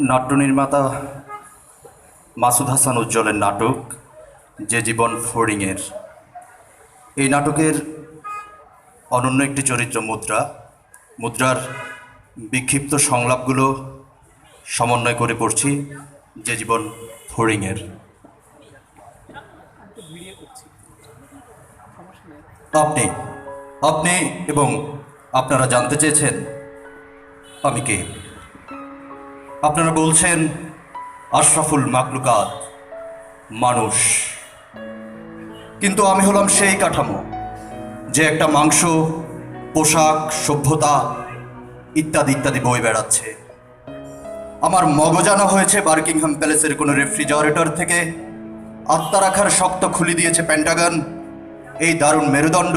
নাট্য নির্মাতা মাসুদ হাসান উজ্জ্বলের নাটক যে জীবন ফড়িংয়ের এই নাটকের অনন্য একটি চরিত্র মুদ্রা। মুদ্রার বিক্ষিপ্ত সংলাপগুলো সমন্বয় করে পড়ছি যে জীবন ফড়িংয়ের আপনি আপনি এবং আপনারা জানতে চেয়েছেন আমি কে? আপনারা বলছেন আশরাফুল মাকলুকাত মানুষ। কিন্তু আমি হলাম সেই কাঠামো যে একটা মাংস, পোশাক, সভ্যতা ইত্যাদি ইত্যাদি বই বেড়াচ্ছে। আমার মগজানো হয়েছে বার্কিংহাম প্যালেসের কোনো রেফ্রিজারেটর থেকে। আত্মা রাখার শক্ত খুলি দিয়েছে প্যান্টাগন। এই দারুণ মেরুদণ্ড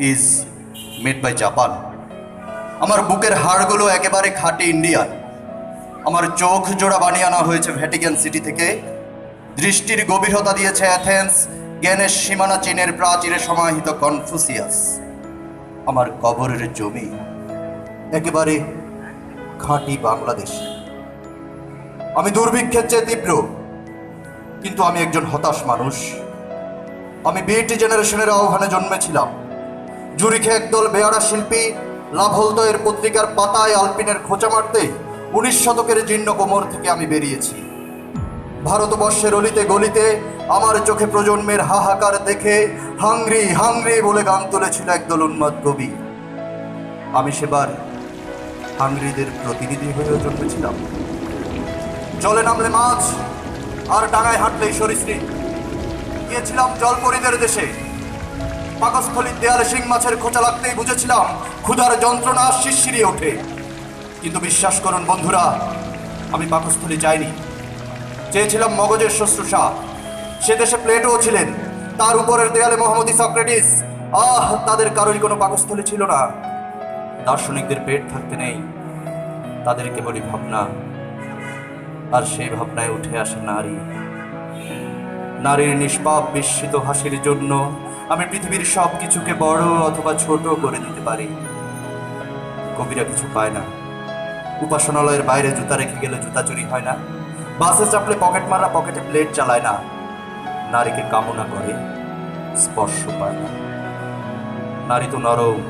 ইজ মেড বাই জাপান আমার বুকের হাড়গুলো একেবারে খাঁটি ইন্ডিয়ান। আমার চোখ জোড়া বানিয়ে আনা হয়েছে ভ্যাটিকান সিটি থেকে। দৃষ্টির গভীরতা দিয়েছে অ্যাথেন্স, জ্ঞানের সীমানা চীনের প্রাচীরে সমাহিত কনফুসিয়াস। আমার কবরের জমি একেবারে খাঁটি বাংলাদেশ। আমি দুর্ভিক্ষের চেয়ে তীব্র, কিন্তু আমি একজন হতাশ মানুষ। আমি বিএটি জেনারেশনের আহ্বানে জন্মেছিলাম। জুরিখে একদল বেয়ারা শিল্পী লাভ হলতো এর পত্রিকার পাতায় আলপিনের খোঁচা মারতে উনিশ শতকের জীর্ণ কোমর থেকে আমি বেরিয়েছি। ভারতবর্ষের অলিতে গলিতে আমার চোখে প্রজন্মের হাহাকার দেখে হাংরি হাংরি বলে গান তুলেছিল একদল উন্মাদ কবি। আমি সেবার হাংরিদের প্রতিনিধি হয়েও জন্মেছিলাম। জলে নামলে মাছ, আর ডাঙায় হাঁটলেই সরিসৃপ। গিয়েছিলাম জলপরীদের দেশে। পাকস্থলীর দেয়ালে শিং মাছের খোঁচা লাগতেই বুঝেছিলাম, ক্ষুধার যন্ত্রণা শিরশিরিয়ে ওঠে। কিন্তু বিশ্বাস করুন, বন্ধুরা, আমি পাকস্থলী যাইনি। চেয়েছিলাম মগজের শুশ্রূষা। সে দেশে প্লেটও ছিলেন। তার উপরের দেয়ালে মোহাম্মদী সক্রেটিস আহ, তাদের কারোরই কোনো পাকস্থলী ছিল না। দার্শনিকদের পেট থাকতে নেই। তাদের কেবলই ভাবনা। আর সেই ভাবনায় উঠে আসে নারী। নারীর নিষ্পাপ বিস্মিত হাসির জন্য আমি পৃথিবীর সব কিছুকে বড় অথবা ছোট করে দিতে পারি। কবিরা কিছু পায় না। উপাসনালয়ের বাইরে জুতা রেখে গেলে জুতা চুরি হয় না। বাসে চাপলে পকেট মারা পকেটে প্লেট চালায় না। নারীকে কামনা করে, স্পর্শ পায় না। নারী তো নরম,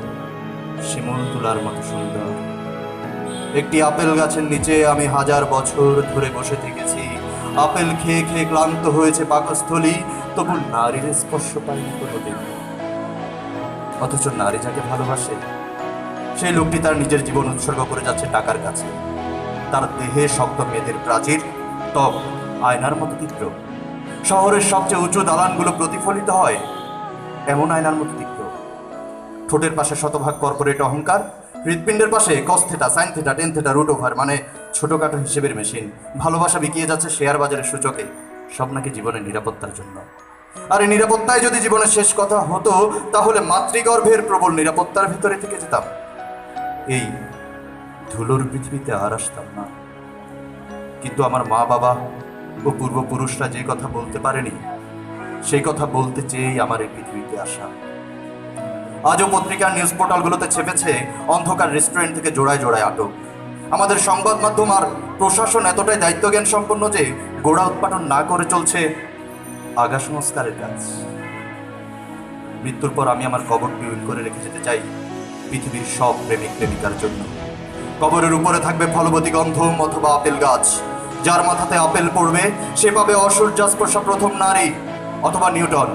শিমুল তুলার মতো সুন্দর। একটি আপেল গাছের নিচে আমি হাজার বছর ধরে বসে থেকেছি। আপেল খেয়ে খেয়ে ক্লান্ত হয়েছে পাকস্থলী, তবু নারীর স্পর্শ পাইনি কোনোদিন। অথচ নারী যাকে ভালোবাসে সেই লোকটি তার নিজের জীবন উৎসর্গ করে যাচ্ছে টাকার কাছে। তার দেহে শক্ত মেয়েদের প্রাচীর, ত্বক, আয়নার মতো তীব্র শহরের সবচেয়ে উঁচু দালানগুলো প্রতিফলিত হয় এমন আয়নার মতো তীব্র ঠোঁটের পাশে শতভাগ কর্পোরেট অহংকার, হৃৎপিণ্ডের পাশে cos theta sine theta ten theta root over মানে ছোটোখাটো হিসেবের মেশিন ভালোবাসা বিকিয়ে যাচ্ছে শেয়ার বাজারের সূচকে, সব নাকি জীবনের নিরাপত্তার জন্য। আর এই নিরাপত্তায় যদি জীবনের শেষ কথা হতো, তাহলে মাতৃগর্ভের প্রবল নিরাপত্তার ভিতরে থেকে যেতাম। এই ধুলোর পৃথিবীতে আর আসতাম না। কিন্তু আমার মা বাবা ও পূর্বপুরুষরা যে কথা বলতে পারেনি, সেই কথা বলতে চেয়েই আমার এই পৃথিবীতে আসা। আজও পত্রিকার নিউজ পোর্টালগুলোতে ছেপেছে অন্ধকার রেস্টুরেন্ট থেকে জোড়ায় জোড়ায় আটক। আমাদের সংবাদ মাধ্যম আর প্রশাসন এতটাই দায়িত্বজ্ঞান সম্পন্ন যে গোড়া উৎপাদন না করে চলছে আগা সংস্কারের কাজ। মৃত্যুর পর আমি আমার কবর টিউন করে রেখে যেতে চাই। পৃথিবীর সব প্রেমিক প্রেমিকার জন্য। কবরের উপরে থাকবে ফলবতী গন্ধম অথবা আপেল গাছ। যার মাথাতে আপেল পড়বে, সে পাবে অসূর্যাস্পর্শা প্রথম নারী অথবা নিউটন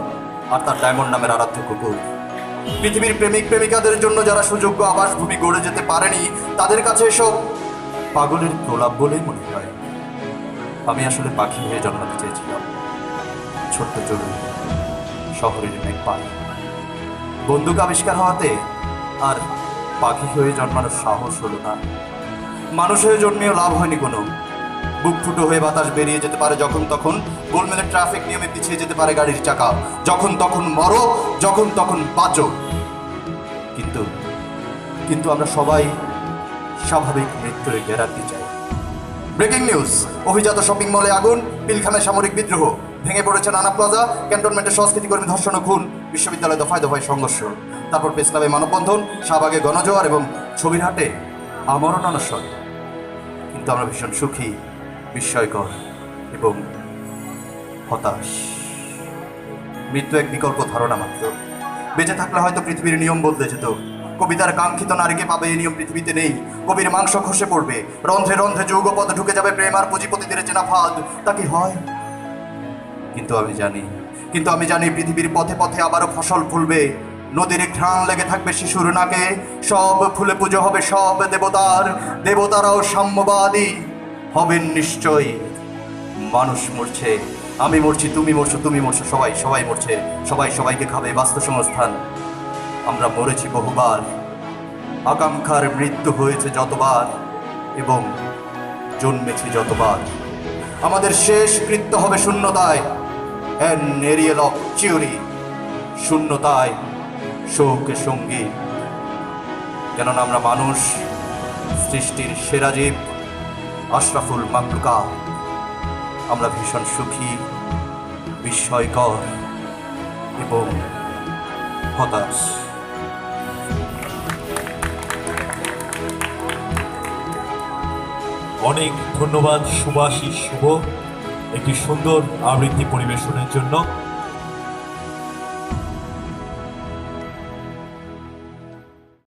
আর তার ডায়মন্ড নামের আরাধ্য কুকুর। পৃথিবীর প্রেমিক প্রেমিকাদের জন্য যারা সুযোগ্য আবাস আবাসভূমি গড়ে যেতে পারেনি, তাদের কাছে এসব পাগলের প্রলাপ বলেই মনে হয়। আমি আসলে পাখি হয়ে জন্মাতে চেয়েছিলাম। ছোট্ট চড়ুই শহরের মেঘ পাই বন্দুক আবিষ্কার হওয়াতে আর পাখি হয়ে জন্মানোর সাহস হলো না। মানুষ হয়ে জন্মেও লাভ হয়নি কোনো। বুক ফুটো হয়ে বাতাস বেরিয়ে যেতে পারে যখন তখন। গোলমেলের ট্রাফিক নিয়মে পিছিয়ে যেতে পারে গাড়ির চাকা। যখন তখন মরো, যখন তখন বাঁচো। কিন্তু কিন্তু আমরা সবাই স্বাভাবিক মৃত্যুর গ্যারান্টি চাই। ব্রেকিং নিউজ, অভিজাত শপিং মলে আগুন পিলখানায় সামরিক বিদ্রোহ। ভেঙে পড়েছে নানা প্লাজা, ক্যান্টনমেন্টের সংস্কৃতি কর্মী ধর্ষণ খুন। বিশ্ববিদ্যালয় দফায় দফায় সংঘর্ষ। তারপর প্রেস ক্লাবে মানববন্ধন, শাহবাগে গণজোয়ার এবং ছবির হাটে আমরণ অনশন। কিন্তু আমরা ভীষণ সুখী, বিস্ময়কর এবং হতাশ। মৃত্যু এক বিকল্প ধারণা মাত্র। বেঁচে থাকলে হয়তো পৃথিবীর নিয়ম বদলে যেত। কবিতার কাঙ্ক্ষিত নারীকে পাবে এই নিয়ম পৃথিবীতে নেই। কবির মাংস খসে পড়বে। রন্ধ্রে রন্ধ্রে যৌগপদ ঢুকে যাবে প্রেম আর পুঁজিপতিদের চেনা ফাঁদ। তা কি হয়? কিন্তু আমি জানি। কিন্তু আমি জানি পৃথিবীর পথে পথে আবারও ফসল ফুলবে। নদীর ঘ্রাণ লেগে থাকবে শিশুর নাকে। সব ফুলে পুজো হবে সব দেবতার। দেবতারাও সাম্যবাদী হবেন নিশ্চয়ই। মানুষ মরছে, আমি মরছি, তুমি মরছো তুমি মরছো, সবাই সবাই মরছে, সবাই সবাইকে খাবে বাস্তু সংস্থান আমরা মরেছি বহুবার। আকাঙ্ক্ষার মৃত্যু হয়েছে যতবার এবং জন্মেছি যতবার। আমাদের শেষ কৃত্য হবে শূন্যতায়। অ্যান এরিয়াল অফ চিউরি, শূন্যতায়। শোকে সঙ্গী। কেননা আমরা মানুষ, সৃষ্টির সেরা জীব আশরাফুল মাকলুকা আমরা ভীষণ সুখী, বিস্ময়কর এবং হতাশ। অনেক ধন্যবাদ সুভাষী শুভ, একটি সুন্দর আবৃত্তি পরিবেশনের জন্য।